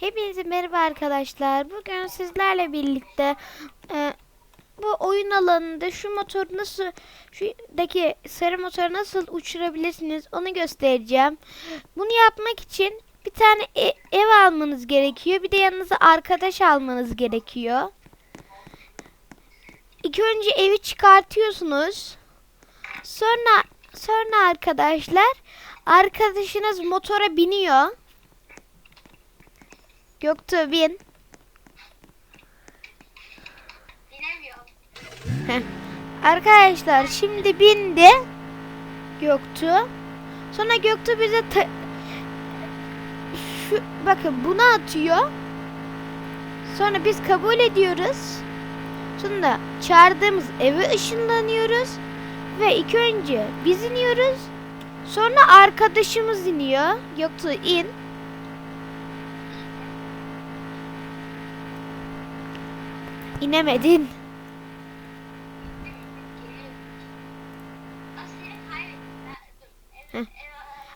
Hepinize merhaba arkadaşlar. Bugün sizlerle birlikte e, bu oyun alanında şu motoru nasıl şuradaki sarı motoru nasıl uçurabilirsiniz onu göstereceğim. Bunu yapmak için bir tane e- ev almanız gerekiyor. Bir de yanınıza arkadaş almanız gerekiyor. İlk önce evi çıkartıyorsunuz. Sonra sonra arkadaşlar arkadaşınız motora biniyor. Göktuğ bin. Arkadaşlar şimdi bindi Göktuğ. Sonra Göktuğ bize ta- şu bakın bunu atıyor. Sonra biz kabul ediyoruz. Sonra çağırdığımız eve ışınlanıyoruz ve ilk önce biz iniyoruz. Sonra arkadaşımız iniyor. Göktuğ in. İnemedin. Heh.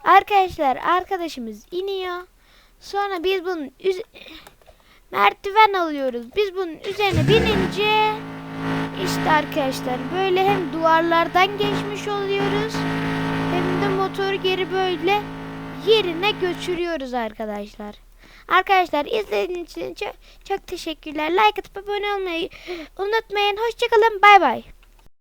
Arkadaşlar arkadaşımız iniyor. Sonra biz bunun merdiven alıyoruz. Biz bunun üzerine binince işte arkadaşlar böyle hem duvarlardan geçmiş oluyoruz hem de motoru geri böyle yerine götürüyoruz arkadaşlar. Arkadaşlar izlediğiniz için çok, çok teşekkürler. Like atıp abone olmayı unutmayın. Hoşçakalın. Bay bay.